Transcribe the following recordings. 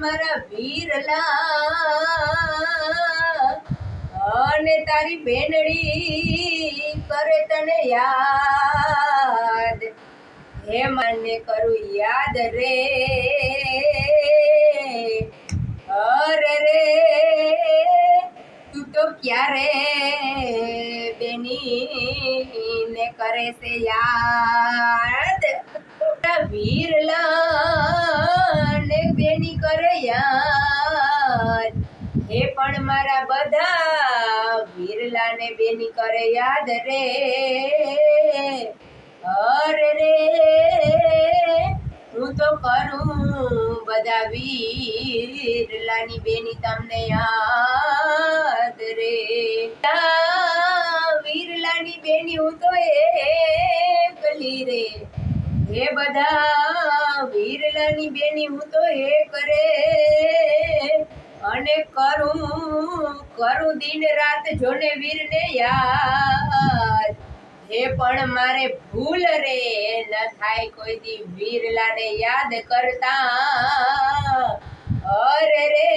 મારા વીરલા. અને તારી બેનડી કરે તને યાદ. હે મને કરું યાદ રે. અરે રે, તું તો ક્યારે બેની ને કરે છે યાદ? વીરલા. મારા બધા વીરલા ને બેની કરે યાદ રે. અરે રે, હું તો કરું બધા વીરલાની બેની તમને યાદ રે. વીરલાની બેની, હું તો એકલી રે. હે બધા વીરલાની બેની, હું તો હે કરે અને કરું કરું દિન રાત જોને વીરને યાદ. હે પણ મારે ભૂલ રે, ન થાય કોઈ દી વીરલાને યાદ કરતા. અરે રે,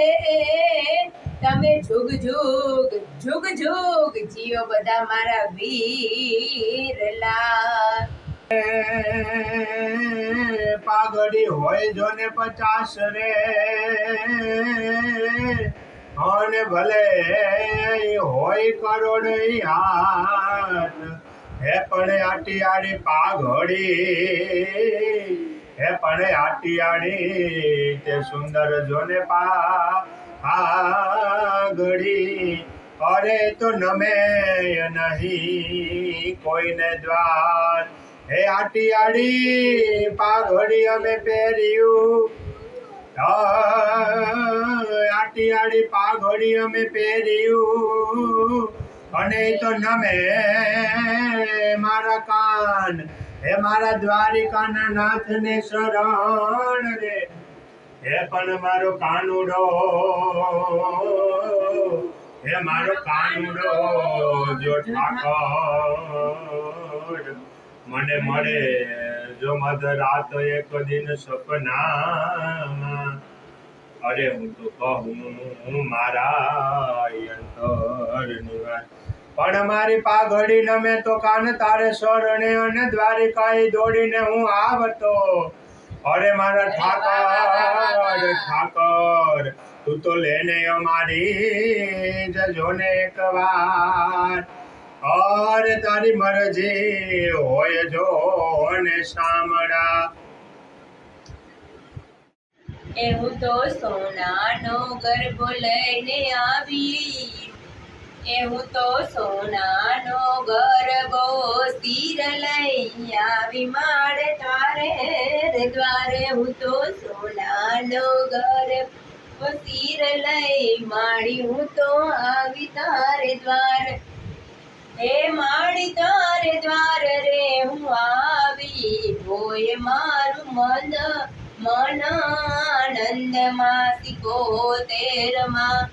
તમે જુગ જુગ જુગ જુગ જીઓ બધા મારા વીરલા. પાઘડી હોય જો ને પચાસ રે. અને ભલે હોય કરોડ હે પણ આટીયાળી પાઘડી, હે પણ આટીયાળી તે સુંદર જોને પા આગળી અરે તો નમે નહીં કોઈને દ્વાર હે આટી આડી પાઘડી અમે પહેર્યું. આટી આડી પાઘડી અમે પહેર્યું. અને તો નમે મારા કાન, હે મારા દ્વારિકાના નાથને શરણ રે. હે પણ મારો કાનુડો હે મારો કાનુડો જો ઠાકર. મને મળે જો મધરાત એક દિન સપનામાં અરે હું તો કહું મારા અંતરની વાત પણ મારી પાઘડી નમે તો કાન તારે શરણે અને દ્વારિકાએ દોડીને હું આવતો. અરે મારા ઠાકર ઠાકર. તું તો લેને અમારી જજો ને એક વાર. અરે તારી મરજી હોય જો ને સાંભળા. એવું તો સોનાનો ગરબો લઈને આવી. એવું તો સોનાનો ગરબો સીર લઈ આવી. મારે તારે દ્વારે હું તો સોનાનો ગરબો સીર લઈ માડી હું તો આવી તારે દ્વાર હે માડી તારે દ્વાર રે, હું આવી હોય મારું મન. મન આનંદમાં સિકો તેરમાં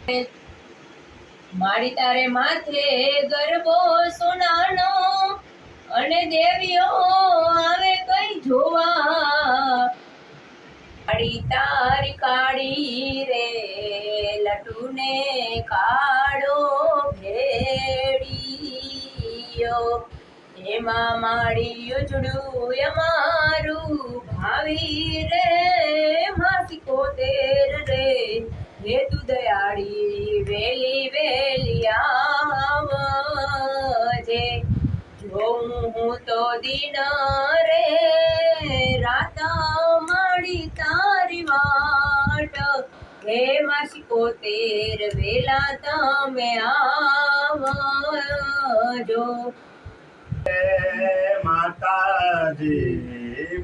માડી તારે માથે ગરબો સોનાનો અને દેવીઓ આવે કઈ જોવા. કાળી તારી કાળી રે, લટુને કાળો એમાં માળી ઉજળું અમારું ભાવી રે, માસી કોતેર રે. હે તું દયાળી વેલી વેલી આવજે. જોઉં હું તો દિન રે રાતા માડી તારી વાટ. હે માસી વેલા તમે આવજો. માતાજી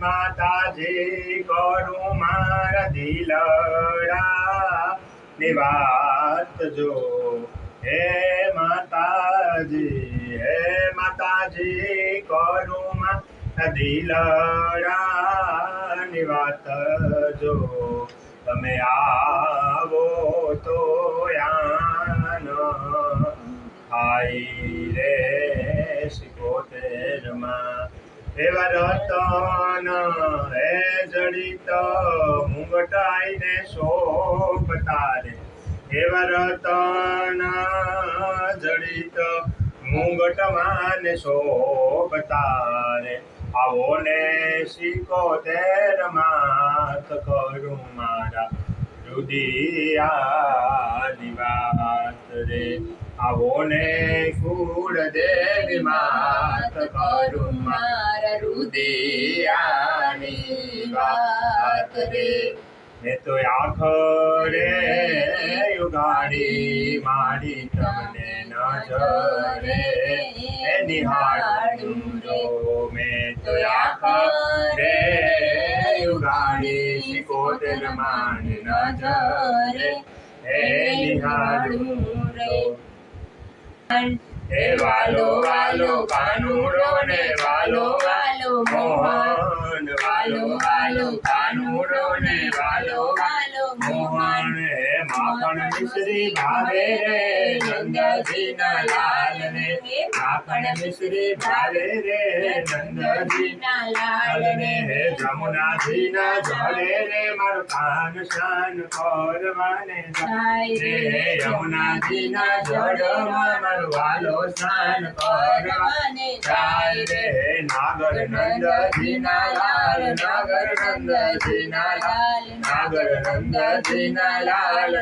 માતાજી કરું મારા દિલડા. ની વાત જો, હે માતાજી હે માતાજી કરું મારા દિલડા. ની વાત જો, તમે આવો તો યાન. આઈ રે સિકોતેરમાં એવા રતન હે જડિત, મુંગટાઈને શોભતા તારે એવા રતન જડિત મુંગટમાં ને શોભતા રે આવો ને શીખો તેર માથ કરું મારા રુદિયા વાત રે. આવો ને કુળ દેવી માત કરું મારા રુદિયાની વાત રે મેં તો આખરે યુગાડી મારી તમને નજરે એ નિહાળું રો મેં તો આખરે યુગાડી સિકોતેર માન નજરે એ નિહાળું એ વાલો વાલો કાનુડો ને વાલો વાલો મોહન વાલો વાલો કાનુડો ને વાલો વાલો મોહન હે માખણ મિશ્રી ભાવે રે નંદજી ના લાલ રે આપણ મિશ્રી ભાવે રે નંદજી ના લાલ રે હે જમુનાજી ના જળે રે મારું કાન શાન કરવાને જાય રે. યમુનાજી ના જળમાં મારું વાલો સ્નાન કરવાને જાય રે. નાગર નંદજી ના લાલ નાગર નંદજી ના લાલ નાગર નંદજી ના લાલ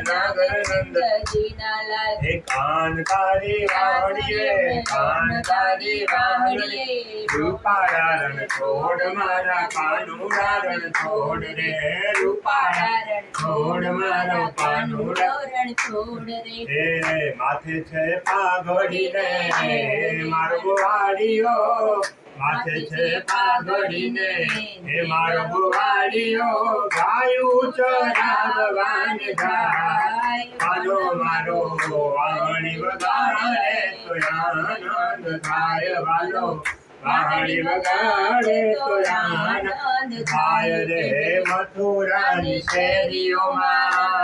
હે કાન તારી વાવડીએ કાન તારી વાવડીએ રૂપાળા રણ છોડ મારા કાનુડા રણ છોડ રે રૂપાળા છોડ મારો કાનુડા હે માથે છે પાઘડી રે મારું ગુવાડીઓ માથે છે પાઘડીને હે મારો ગુવાડીઓ ગાયું ચરાવવાન ગાય. કાનો મારો વાણી વગાડે તો આનંદ થાય વાલો. વાણી વગાડે તો આનંદ થાય રે મથુરાની શેરીઓમાં.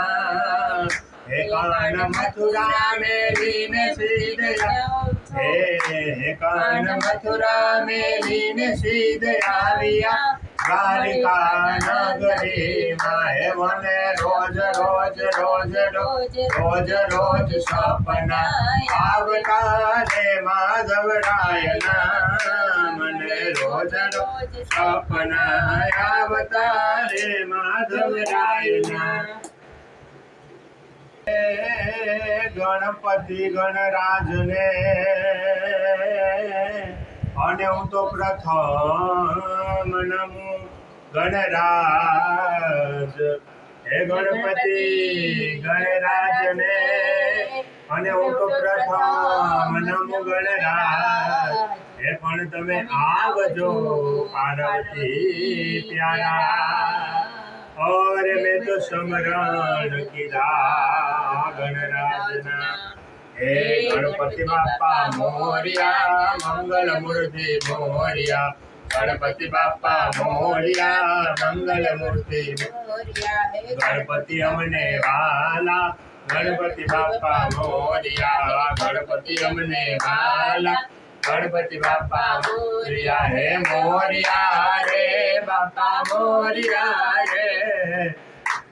હે કાન મથુરા મેલીને સીધ હે હે કાન મથુરા મેલીને સીધ આવ્યા. દ્વારિકા નગરીમાં હે મને રોજ રોજ રોજ રોજ રોજ સપના. આવતા રે માધવરાયના મને રોજ રોજ સપના. આવતા રે માધવરાયના હે ગણપતિ ગણરાજને. અને હું તો પ્રથમ નમું ગણરાજ. હે ગણપતિ ગણરાજને. અને હું તો પ્રથમ નમું ગણરાજ. હે પણ તમે આવજો, પાર્વતી પ્યારા. और मैं तो समरण किया गणराजना हे गणपति बापा मोरिया मंगल मूर्ति मोरिया गणपति बापा मोरिया मंगल मूर्ति गणपति अमने वाला गणपति बापा मोरिया गणपति अमने वाला गणपति बापा मोरिया हे मोरिया रे बापा मोरिया रे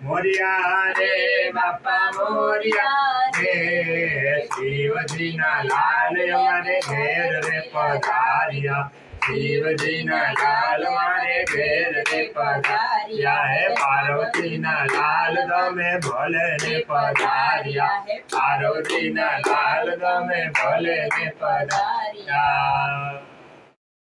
મોરિયા રે, બાપા મોરિયા રે. શિવજીના લાલ મારે ઘેર રે પધાર્યા. શિવજીના લાલ મારે ઘેર રે પધાર્યા. હે પાર્વતીના લાલ તમે ભલે રે પધાર્યા. પાર્વતીના લાલ તમે ભલે રે પધાર્યા.